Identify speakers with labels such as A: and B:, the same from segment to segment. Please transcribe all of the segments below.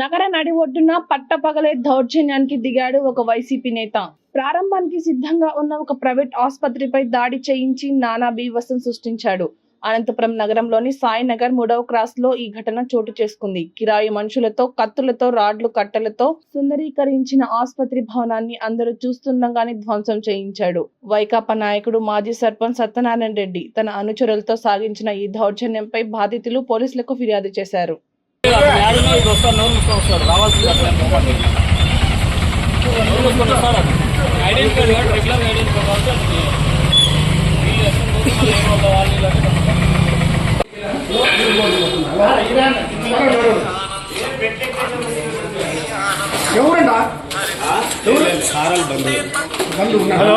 A: నగర నడి ఒడ్డున పట్టపగలే దౌర్జన్యానికి దిగాడు ఒక వైసీపీ నేత. ప్రారంభానికి సిద్ధంగా ఉన్న ఒక ప్రైవేట్ ఆసుపత్రిపై దాడి చేయించి నానా బీభత్సం సృష్టించాడు. అనంతపురం నగరంలోని సాయినగర్ మూడవ క్రాస్లో ఈ ఘటన చోటు చేసుకుంది. కిరాయి మనుషులతో కత్తులతో రాడ్లు కట్టెలతో సుందరీకరించిన ఆసుపత్రి భవనాన్ని అందరూ చూస్తుండగానే ధ్వంసం చేయించాడు. వైకాపా నాయకుడు మాజీ సర్పంచ్ సత్యనారాయణ రెడ్డి తన అనుచరులతో సాగించిన ఈ దౌర్జన్యంపై బాధితులు పోలీసులకు ఫిర్యాదు చేశారు.
B: ఇది వస్తాను నోరు మూసుకొని వస్తాడు రావాల్సింది అట్లా నోరు మూసుకొని వస్తాడు కార్డు కాబట్టి రెగ్యులర్ కార్డు కాబట్టి
C: హలో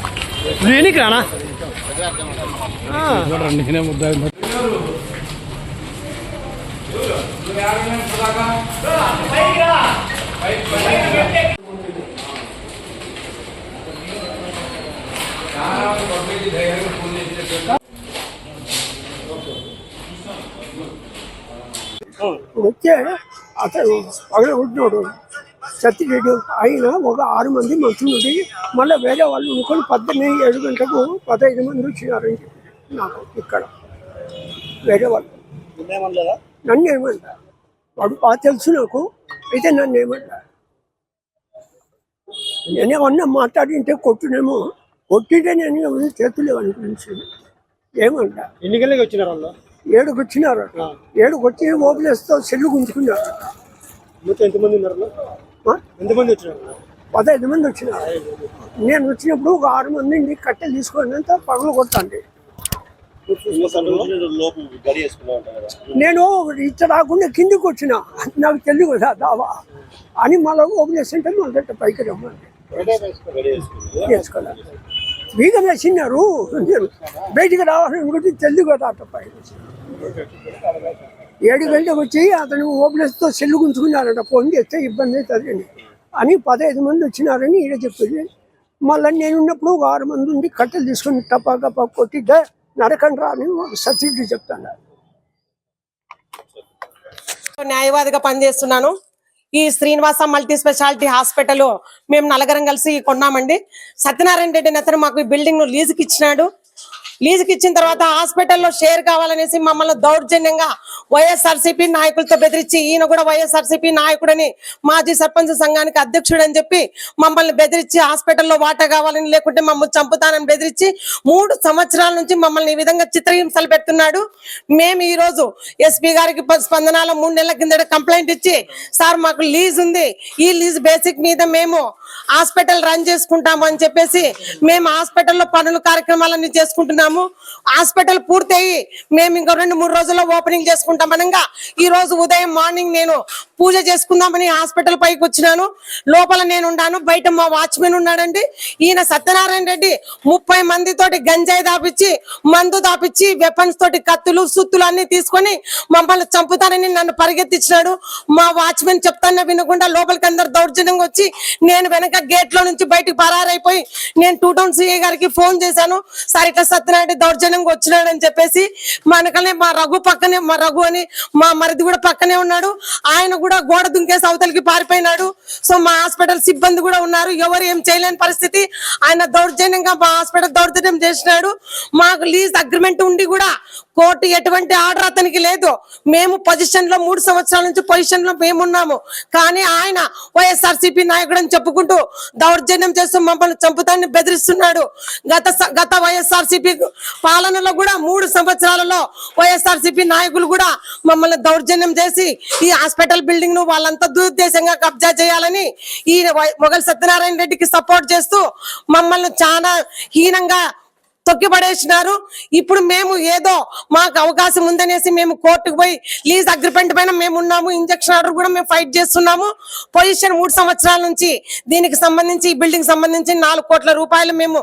D: దేనికి రానా
C: నేనే ముద్ద
E: వచ్చే అతను పగల ఉంటున్నాడు సత్యరెడ్డి ఆయన ఒక ఆరు మంది మనుషులు ఉండి మళ్ళీ వేరే వాళ్ళు అనుకొని పద్దెనిమిది ఏడు గంటలకు పదహైదు మంది వచ్చినారు నాకు ఇక్కడ వేరే వాళ్ళు. నన్ను ఏమంట వాడు బాగా తెలుసు నాకు అయితే నన్ను ఏమంట నేనేమన్నా మాట్లాడింటే కొట్టునేమో కొట్టింటే నేను చేతులు అనిపించింది. ఏమంట
C: ఎన్ని గంటలకు వచ్చినారు వాళ్ళు
E: ఏడుకు వచ్చినారు. ఏడుకు వచ్చి ఓపెనేస్తో సెల్లు గుంజుకున్నారు.
C: మొత్తం ఎంతమంది ఉన్నారు? ఎంతమంది వచ్చినారు?
E: పదహైదు మంది వచ్చినారు. నేను వచ్చినప్పుడు ఒక ఆరు మంది ఇంటి కట్టెలు తీసుకొని అంతా పగలు కొట్టండి నేను ఇచ్చ రాకుండా కిందికి వచ్చిన. నాకు తెలియదు కదా దావా. అని మళ్ళీ ఓపెన్ అంటే మళ్ళీ పైకి రమ్మండి. చేసుకోవాలి బీగం వేసినారు. బయటికి రావాలని తెలియదు కదా అట్ట పైకి. ఏడు గంటలకు వచ్చి అతను ఓపెనర్స్తో సెల్లు గుంచుకున్నారంట ఫోన్ చేస్తే ఇబ్బంది అవుతుంది అని పదహైదు మంది వచ్చినారని ఈడ చెప్పింది మళ్ళీ నేను ఉన్నప్పుడు ఒక ఆరు మంది ఉండి కట్టెలు తీసుకుని టపా గపా కొట్టి నడకండి రా అని సబ్సిడీ చెప్తాను
F: న్యాయవాదిగా పనిచేస్తున్నాను. ఈ శ్రీనివాస మల్టీ స్పెషాలిటీ హాస్పిటల్ మేము నలుగురం కలిసి కొన్నామండి. సత్యనారాయణ రెడ్డి అతను మాకు ఈ బిల్డింగ్ను లీజుకి ఇచ్చినాడు లీజుకి ఇచ్చిన తర్వాత హాస్పిటల్లో షేర్ కావాలనేసి మమ్మల్ని దౌర్జన్యంగా వైఎస్ఆర్సీపీ నాయకులతో బెదిరించి ఈయన కూడా వైఎస్ఆర్సీపీ నాయకుడని మాజీ సర్పంచ్ సంఘానికి అధ్యక్షుడు అని చెప్పి మమ్మల్ని బెదిరించి హాస్పిటల్లో వాటా కావాలని లేకుంటే మమ్మల్ని చంపుతానని బెదిరించి మూడు సంవత్సరాల నుంచి మమ్మల్ని ఈ విధంగా చిత్రహింసలు పెడుతున్నాడు. మేము ఈ రోజు ఎస్పీ గారికి ప- స్పందనాల మూడు నెలల కిందట కంప్లైంట్ ఇచ్చి సార్ మాకు లీజ్ ఉంది. ఈ లీజ్ బేసిక్ మీద మేము హాస్పిటల్ రన్ చేసుకుంటాము అని చెప్పేసి మేము హాస్పిటల్లో పనులు కార్యక్రమాలన్నీ చేసుకుంటున్నాము. హాస్పిటల్ పూర్తయి మేము ఇంకా రెండు మూడు రోజుల్లో ఓపెనింగ్ చేసుకుంటామనగా ఈ రోజు ఉదయం మార్నింగ్ నేను పూజ చేసుకుందామని హాస్పిటల్ పైకి వచ్చినాను. లోపల నేను ఉన్నాను. బయట మా వాచ్మెన్ ఉన్నాడండి. ఈయన సత్యనారాయణ రెడ్డి ముప్పై మంది తోటి గంజాయి దాపిచ్చి మందు దాపిచ్చి వెపన్స్ తోటి కత్తులు సుత్తులు అన్ని తీసుకొని మమ్మల్ని చంపుతానని నన్ను పరిగెత్తించినాడు. మా వాచ్మెన్ చెప్తానే వినకుండా లోపలికి అందరు దౌర్జన్యంగా వచ్చి నేను వెనక గేట్లో నుంచి బయటకు పరారైపోయి నేను టూ టౌన్ సిఐ గారికి ఫోన్ చేశాను. సార్ ఇట్లా సత్యనారాయణ దౌర్జన్యంగా వచ్చినాడు అని చెప్పేసి మనకనే మా రఘు పక్కనే మా రఘు అని మా మరిది కూడా పక్కనే ఉన్నాడు. ఆయన కూడా గోడ దుంకేసి అవతలికి పారిపోయినాడు. సో మా హాస్పిటల్ సిబ్బంది కూడా ఉన్నారు. ఎవరు ఏం చేయలేని పరిస్థితి. ఆయన దౌర్జన్యంగా మా హాస్పిటల్ దౌర్జన్యం చేసినాడు. మాకు లీజ్ అగ్రిమెంట్ ఉండి కూడా కోర్టు ఎటువంటి ఆర్డర్ అతనికి లేదు. మేము పొజిషన్లో మూడు సంవత్సరాల నుంచి పొజిషన్లో మేమున్నాము. కానీ ఆయన వైఎస్ఆర్సీపీ నాయకుడు అని చెప్పుకుంటూ దౌర్జన్యం చేస్తూ మమ్మల్ని చంపుతాన్ని బెదిరిస్తున్నాడు. గత గత వైఎస్ఆర్సీపీ పాలనలో కూడా మూడు సంవత్సరాలలో వైఎస్ఆర్సీపీ నాయకులు కూడా మమ్మల్ని దౌర్జన్యం చేసి ఈ హాస్పిటల్ బిల్డింగ్ను వాళ్ళంతా దురుద్దేశంగా కబ్జా చేయాలని ఈ మొగల్ సత్యనారాయణ రెడ్డికి సపోర్ట్ చేస్తూ మమ్మల్ని చాలా హీనంగా తొక్కిపడేసినారు. ఇప్పుడు మేము ఏదో మాకు అవకాశం ఉందనేసి మేము కోర్టుకు పోయి లీజ్ అగ్రిమెంట్ పైన మేము ఉన్నాము. ఇంజక్షన్ ఆర్డర్ కూడా మేము ఫైట్ చేస్తున్నాము. పొజిషన్ మూడు సంవత్సరాల నుంచి దీనికి సంబంధించి ఈ బిల్డింగ్ సంబంధించి నాలుగు కోట్ల రూపాయలు మేము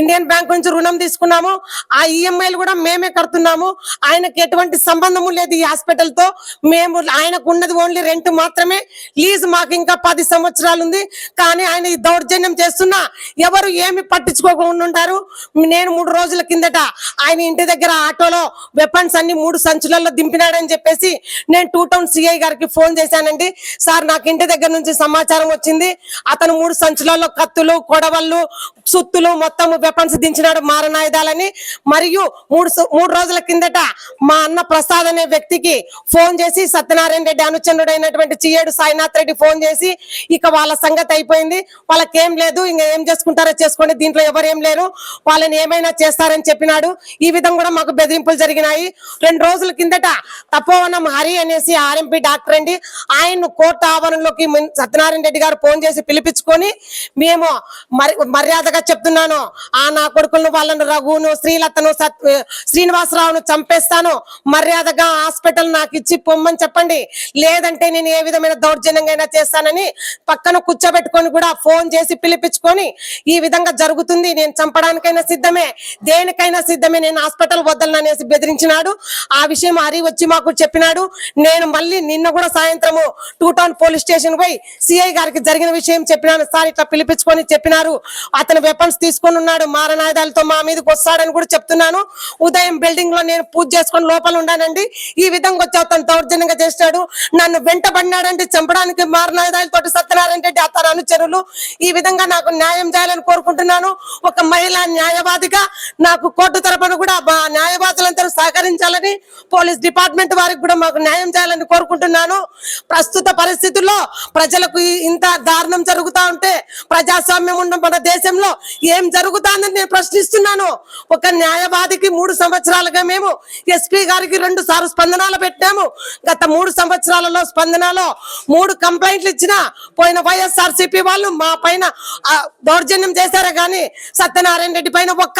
F: ఇండియన్ బ్యాంక్ నుంచి రుణం తీసుకున్నాము. ఆ ఈఎంఐలు కూడా మేమే కడుతున్నాము. ఆయనకి ఎటువంటి సంబంధము లేదు ఈ హాస్పిటల్తో. మేము ఆయనకు ఉన్నది ఓన్లీ రెంట్ మాత్రమే. లీజ్ మాకు ఇంకా పది సంవత్సరాలు ఉంది. కానీ ఆయన ఈ దౌర్జన్యం చేస్తున్నా ఎవరు ఏమి పట్టించుకోకుండా ఉంటారు నేను మూడు రోజుల కిందట ఆయన ఇంటి దగ్గర ఆటోలో వెపన్స్ అన్ని మూడు సంచులలో దింపినాడని చెప్పేసి నేను టూ టౌన్ సిఐ గారికి ఫోన్ చేశానండి. సార్ నాకు ఇంటి దగ్గర నుంచి సమాచారం వచ్చింది. అతను మూడు సంచులలో కత్తులు కొడవళ్ళు సుత్తులు మొత్తం వెపన్స్ దించినాడు మారణాయుధాలని. మరియు మూడు మూడు రోజుల కిందట మా అన్న ప్రసాద్ అనే వ్యక్తికి ఫోన్ చేసి సత్యనారాయణ రెడ్డి అనుచరుడు అయినటువంటి చియేడు సాయినాథ్ రెడ్డి ఫోన్ చేసి ఇక వాళ్ళ సంగతి అయిపోయింది. వాళ్ళకేం లేదు ఇంకా ఏం చేసుకుంటారో చేసుకోండి. దీంట్లో ఎవరు ఏం లేరు. వాళ్ళని ఏమైనా చేస్తారని చెప్పినాడు. ఈ విధంగా కూడా మాకు బెదిరింపులు జరిగినాయి. రెండు రోజుల కిందట తపోవనం హరి అనేసి ఆర్ఎంపీ డాక్టర్ అండి ఆయన కోర్టు ఆవరణలోకి సత్యనారాయణ రెడ్డి గారు ఫోన్ చేసి పిలిపించుకొని మేము మర్యాదగా చెప్తున్నాను. ఆ నా కొడుకులను వాళ్ళను రఘును శ్రీలతను సత్ శ్రీనివాసరావును చంపేస్తాను. మర్యాదగా హాస్పిటల్ నాకు ఇచ్చి పొమ్మని చెప్పండి. లేదంటే నేను ఏ విధమైన దౌర్జన్యంగా చేస్తానని పక్కన కూర్చోబెట్టుకొని కూడా ఫోన్ చేసి పిలిపించుకొని ఈ విధంగా జరుగుతుంది. నేను చంపడానికైనా సిద్ధమే. దేనికైనా సిద్ధమే. నేను హాస్పిటల్ వదలను అనేసి బెదిరించినాడు. ఆ విషయం హరి వచ్చి మాకు చెప్పినాడు. నేను మళ్ళీ నిన్న కూడా సాయంత్రము టూ టౌన్ పోలీస్ స్టేషన్ పోయి సిఐ గారికి జరిగిన విషయం చెప్పినాను. సార్ ఇట్లా పిలిపించుకొని చెప్పినారు. అతను వెపన్స్ తీసుకొని ఉన్నాడు. మారణాయుధాలతో మా మీదకి వస్తాడని కూడా చెప్తున్నాను. ఉదయం బిల్డింగ్లో నేను పూజ చేసుకొని లోపల ఉన్నానండి ఈ విధంగా వచ్చి అతను దౌర్జన్యంగా చేస్తాడు నన్ను వెంటబడినాడంటే చంపడానికి మారణాయుధాలతో సత్యనారాయణ రెడ్డి అతను అనుచరులు ఈ విధంగా నాకు న్యాయం చేయాలని కోరుకుంటున్నాను. ఒక మహిళా న్యాయవాదిగా నాకు కోర్టు తరపున కూడా మా న్యాయవాదులందరూ సహకరించాలని పోలీస్ డిపార్ట్మెంట్ వారికి కూడా మాకు న్యాయం చేయాలని కోరుకుంటున్నాను. ప్రస్తుత పరిస్థితుల్లో ప్రజలకు ఇంత దారుణం జరుగుతా ఉంటే ప్రజాస్వామ్యం ఉన్న మన దేశంలో ఏం జరుగుతుందని నేను ప్రశ్నిస్తున్నాను. ఒక న్యాయవాదికి మూడు సంవత్సరాలుగా మేము ఎస్పీ గారికి రెండు సార్లు స్పందనాలు పెట్టాము. గత మూడు సంవత్సరాలలో స్పందనలో మూడు కంప్లైంట్లు ఇచ్చిన పోయిన వైఎస్ఆర్ వాళ్ళు మా పైన దౌర్జన్యం చేశారే కానీ సత్యనారాయణ రెడ్డి పైన ఒక్క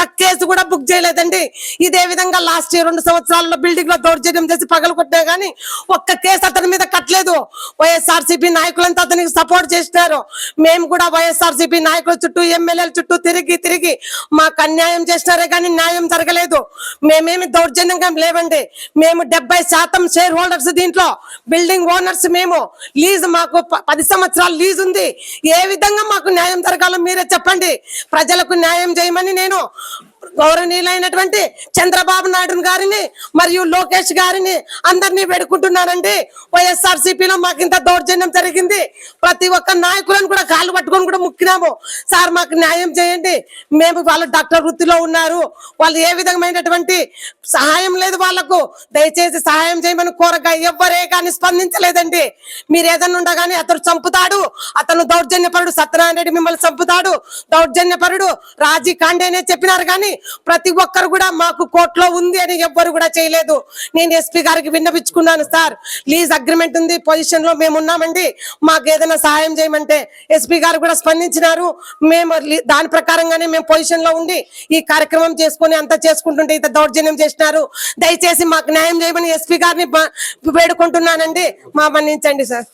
F: బుక్ చేయలేదండి. ఇదే విధంగా లాస్ట్ ఇయర్ రెండు సంవత్సరాలలో బిల్డింగ్లో దౌర్జన్యం చేసి పగలు కొట్టే గానీ ఒక్క కేసు అతని మీద కట్టలేదు. వైఎస్ఆర్ నాయకులంతా అతనికి సపోర్ట్ చేసినారు. మేము కూడా వైఎస్ఆర్ నాయకుల చుట్టూ ఎమ్మెల్యేల చుట్టూ తిరిగి తిరిగి మాకు అన్యాయం చేసినారే కానీ న్యాయం జరగలేదు. మేమేమి దౌర్జన్యంగా లేవండి. మేము డెబ్బై శాతం షేర్ హోల్డర్స్ దీంట్లో బిల్డింగ్ ఓనర్స్ మేము. లీజ్ మాకు ప- పది సంవత్సరాలు లీజ్ ఉంది. ఏ విధంగా మాకు న్యాయం జరగాలో మీరే చెప్పండి. ప్రజలకు న్యాయం చేయమని నేను గౌరవనీయులైనటువంటి చంద్రబాబు నాయుడు గారిని మరియు లోకేష్ గారిని అందరినీ వేడుకుంటున్నానండి. వైఎస్ఆర్ సిపిలో మాకు ఇంత దౌర్జన్యం జరిగింది. ప్రతి ఒక్క నాయకులను కూడా కాళ్ళు పట్టుకొని కూడా ముక్కినాము. సార్ మాకు న్యాయం చేయండి. మేము వాళ్ళు డాక్టర్ వృత్తిలో ఉన్నారు. వాళ్ళు ఏ విధమైనటువంటి సహాయం లేదు వాళ్ళకు. దయచేసి సహాయం చేయమని కోరగా ఎవ్వరే కానీ స్పందించలేదండి. మీరు ఏదన్నా ఉండగానే అతను చంపుతాడు. అతను దౌర్జన్యపరుడు సత్యనారాయణ రెడ్డి మిమ్మల్ని చంపుతాడు. దౌర్జన్యపరుడు రాజీ కాండేనే చెప్పినారు కానీ ప్రతి ఒక్కరు కూడా మాకు కోర్టులో ఉంది అని ఎవ్వరు కూడా చేయలేదు. నేను ఎస్పీ గారికి విన్నపించుకున్నాను సార్. లీజ్ అగ్రిమెంట్ ఉంది పొజిషన్లో మేము ఉన్నామండి. మాకు ఏదైనా సహాయం చేయమంటే ఎస్పీ గారు కూడా స్పందించినారు. మేము దాని ప్రకారంగానే మేము పొజిషన్లో ఉండి ఈ కార్యక్రమం చేసుకొని అంతా చేసుకుంటుంటే ఇంత దౌర్జన్యం చేసినారు. దయచేసి మాకు న్యాయం చేయమని ఎస్పీ గారిని వేడుకుంటున్నానండి. మా మన్నించండి సార్.